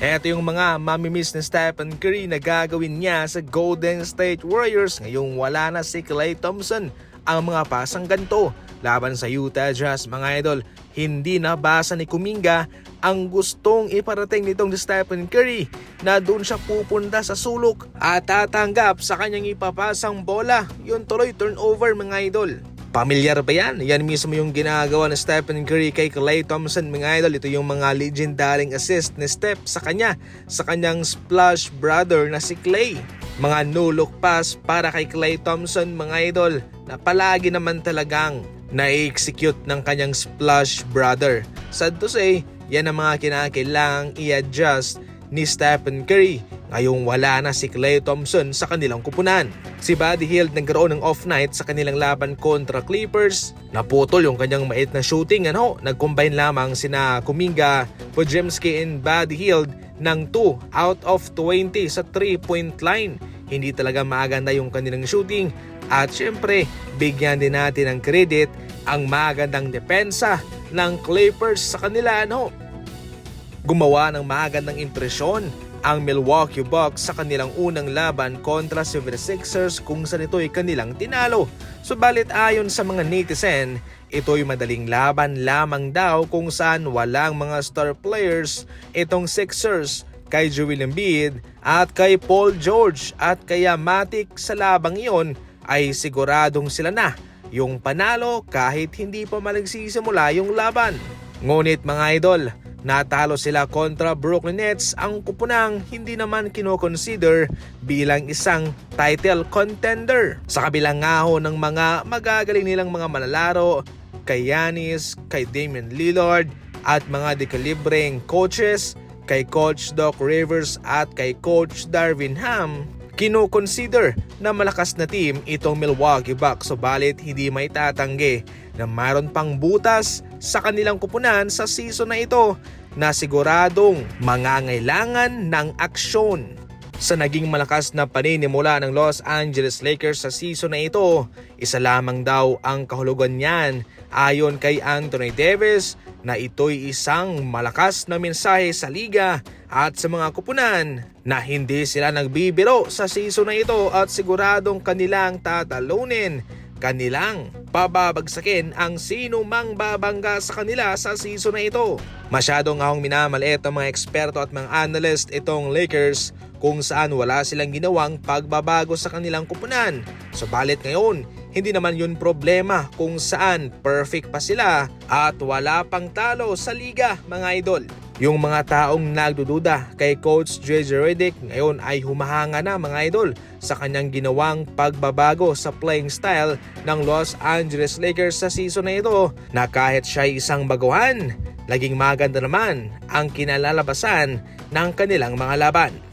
Ito yung mga mamimiss ni Stephen Curry na gagawin niya sa Golden State Warriors ngayong wala na si Klay Thompson. Ang mga pasang ganto laban sa Utah Jazz mga idol, hindi nabasa ni Kuminga ang gustong iparating nitong si Stephen Curry na doon siya pupunta sa sulok at tatanggap sa kanyang ipapasang bola. Yun tuloy turnover mga idol. Pamilyar ba yan? Yan mismo yung ginagawa ni Stephen Curry kay Klay Thompson mga idol. Ito yung mga legendaring assist ni Steph sa kanya, sa kanyang splash brother na si Klay. Mga no-look pass para kay Klay Thompson mga idol na palagi naman talagang na-execute ng kanyang splash brother. Sad to say, yan ang mga kinakailangang i-adjust ni Stephen Curry ngayong wala na si Klay Thompson sa kanilang kupunan. Si Buddy Hield nagkaroon ng off night sa kanilang laban kontra Clippers. Naputol yung kanyang mait na shooting. Ano? Nag-combine lamang sina Kuminga, Podziemski and Buddy Hield ng 2 out of 20 sa 3-point line. Hindi talaga maganda yung kanilang shooting. At syempre, bigyan din natin ng credit ang magandang depensa ng Clippers sa kanila. Ano? gumawa ng magandang impresyon ang Milwaukee Bucks sa kanilang unang laban kontra sa 76ers kung saan ito'y kanilang tinalo. Subalit ayon sa mga netizen, ito'y madaling laban lamang daw kung saan walang mga star players itong Sixers kay Joel Embiid at kay Paul George at kaya matik sa labang iyon ay siguradong sila na yung panalo kahit hindi pa malagsisimula yung laban. Ngunit mga idol, natalo sila kontra Brooklyn Nets ang kupunang hindi naman kinoconsider bilang isang title contender. Sa kabilang ngaho ng mga magagaling nilang mga manlalaro kay Giannis, kay Damian Lillard at mga dekalibreng coaches kay Coach Doc Rivers at kay Coach Darvin Ham, kino-consider na malakas na team itong Milwaukee Bucks subalit hindi may tatanggi na mayroon pang butas sa kanilang kupunan sa season na ito na siguradong mangangailangan ng aksyon. Sa naging malakas na paninimula ng Los Angeles Lakers sa season na ito, isa lamang daw ang kahulugan niyan ayon kay Anthony Davis na ito'y isang malakas na mensahe sa liga at sa mga kupunan na hindi sila nagbibiro sa season na ito at siguradong kanilang tatalunin kanilang pababagsakin ang sino mang babangga sa kanila sa season na ito. Masyadong ngahong minamaliit ang mga eksperto at mga analyst itong Lakers kung saan wala silang ginawang pagbabago sa kanilang kupunan. Subalit ngayon, hindi naman yun problema kung saan perfect pa sila at wala pang talo sa liga mga idol. Yung mga taong nagdududa kay Coach JJ Redick ngayon ay humahanga na mga idol sa kanyang ginawang pagbabago sa playing style ng Los Angeles Lakers sa season na ito na kahit siya ay isang baguhan, naging maganda naman ang kinalalabasan ng kanilang mga laban.